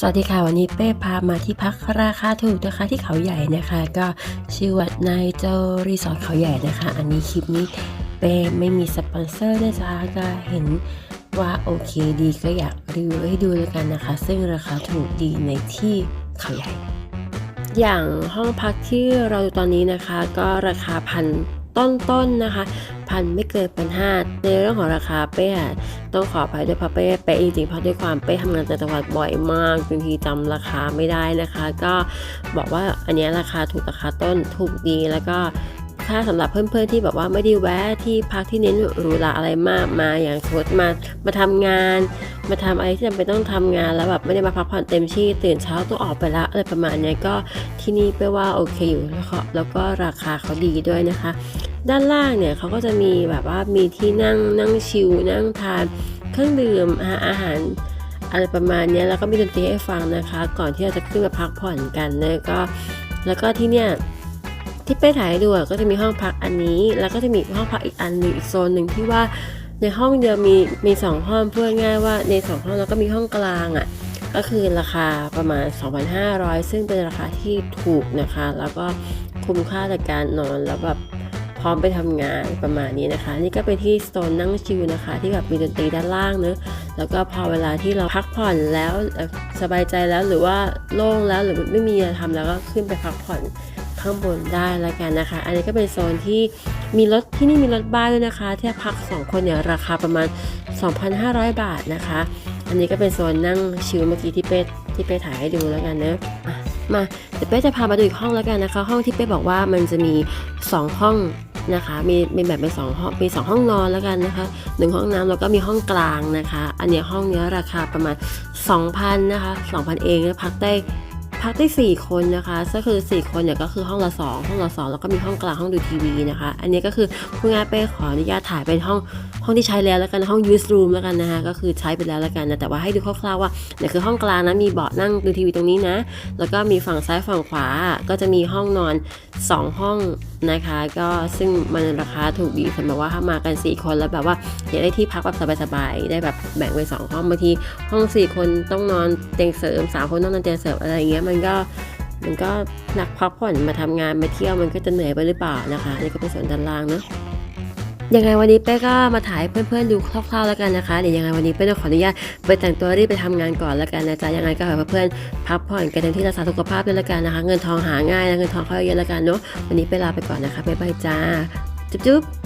สวัสดีค่ะวันนี้เป้พามาที่พักราคาถูกนะคะที่เขาใหญ่นะคะ ก็ชื่อว่านายเจรีสอร์ทเขาใหญ่นะคะ อันนี้คลิปนี้เป้ไม่มีสปอนเซอร์นะจ๊ะก็เห็นว่าโอเคดีก็อยากรีวิวให้ดูแล้วกันนะคะ ซึ่งราคาถูกดีในที่เขาใหญ่ อย่างห้องพักที่เราดูตอนนี้นะคะ ก็ราคาพันต้นๆนนะคะพันไม่เกินพันห้าในเรื่องของราคาเป้ะต้องขออภัยด้วยเพราะเป้เป๊ะจริงๆเพราะด้วยความเป้ทำงานต่างจังหวัดบ่อยมากบางทีจำราคาไม่ได้นะคะ ก็บอกว่าอันนี้ราคาถูกราคาต้นถูกดีแล้วก็ ถ้าสำหรับเพื่อนๆที่แบบว่าไม่ได้แวะที่พักที่เน้นหรูหราอะไรมากมาอย่างสมมติมามาทำงาน มาทำอะไรที่จำเป็นต้องทำงานแล้วแบบไม่ได้มาพักผ่อนเต็มที่ตื่นเช้าต้องออกไปละอะไรประมาณนี้ก็ที่นี่เป้ว่าโอเคอยู่แล้วก็แล้วก็ราคาเขาดีด้วยนะคะ ด้านล่างเนี่ยเขาก็จะมีแบบว่ามีที่นั่งนั่งชิลนั่งทานเครื่องดื่มอาหารอะไรประมาณนี้แล้วก็มีดนตรีให้ฟังนะคะ ก่อนที่เราจะขึ้นมาพักผ่อนกันนะก็แล้วก็ที่เนี่ย ที่ไปถ่ายดูก็จะมีห้องพักอันนี้ แล้วก็จะมีห้องพักอีกอันหนึงอีกโซนหนึ่งที่ว่าในห้องเดียวมีมีสองห้องเพื่อง่ายว่าในสองห้องแล้วก็มีห้องกลางอะก็คือราคาประมาณ 2,500 ซึ่งเป็นราคาที่ถูกนะคะ แล้วก็คุ้มค่าในการนอนแล้วแบบพร้อมไปทำงานประมาณนี้นะคะ นี่ก็เป็นที่สโตนนั่งชิลนะคะ ที่แบบมีดนตรีด้านล่างเนอะแล้วก็พอเวลาที่เราพักผ่อนแล้วสบายใจแล้วหรือว่าโล่งแล้วหรือไม่มีอะไรทำแล้วก็ขึ้นไปพักผ่อน ข้างบนได้แล้วกันนะคะ อันนี้ก็เป็นโซนที่มีรถที่นี่มีรถบ้านด้วยนะคะที่พักสองคนเนี่ยราคาประมาณ 2,500 บาทนะคะ อันนี้ก็เป็นโซนนั่งชิลเมื่อกี้ที่เป้ที่เป้ถ่ายให้ดูแล้วกันนะอะมาเดี๋ยวเป้จะพามาดูอีกห้องแล้วกันนะคะ ห้องที่เป้บอกว่ามันจะมี 2 ห้องนะคะ มีมีแบบเป็นสองห้องมีสองห้องนอนแล้วกันนะคะหนึ่งห้องน้ำแล้วก็มีห้องกลางนะคะ อันนี้ห้องเนี้ยราคาประมาณ 2,000นะคะ2,000 เองแล้วพักได้ พักได้ 4 คนนะคะก็คือ 4 คนเนี่ยก็คือห้องละ 2 ห้องละ 2 แล้วก็มีห้องกลางห้องดูทีวีนะคะ อันนี้ก็คือผู้งานเปขออนุญาตถ่ายเป็นห้อง ห้องที่ใช้แล้วแล้วกันห้อง use room แล้วกันนะคะก็คือใช้ไปแล้วแล้วกันนะแต่ว่าให้ดูคร่าวๆว่าเนี่ยคือห้องกลางนะมีเบาะนั่งดูทีวีตรงนี้นะ แล้วก็มีฝั่งซ้ายฝั่งขวาก็จะมีห้องนอน 2 ห้องนะคะ ก็ซึ่งมันราคาถูกดีสำหรับว่าถ้ามากัน 4 คนแล้วแบบว่าอยากได้ที่พักแบบสบายๆได้แบบแบ่งเป็น2ห้องบางทีห้อง 4 คนต้องนอนเตียงเสริม3คนต้องนอนเตียงเสริมอะไรอย่างเงี้ยมันก็มันก็นักพักผ่อนมาทำงานมาเที่ยวมันก็จะเหนื่อยไปหรือเปล่านะคะนี่ก็เป็นส่วนด้านล่างเนาะ ยังไงวันนี้เป้ก็มาถ่ายเพื่อนๆดูคร่าวๆแล้วกันนะคะเดี๋ยวยังไงวันนี้เป้ต้องขออนุญาตไปแต่งตัวรีบไปทำงานก่อนแล้วกันนะจ๊ะยังไงก็ขอให้เพื่อนๆพักผ่อนกันเต็มที่รักษาสุขภาพด้วยแล้วกันนะคะ เงินทองหาง่ายนะเงินทองเข้าเยอะแล้วกันเนาะวันนี้เป้ลาไปก่อนนะคะบ๊ายบายจ้าจุ๊บๆ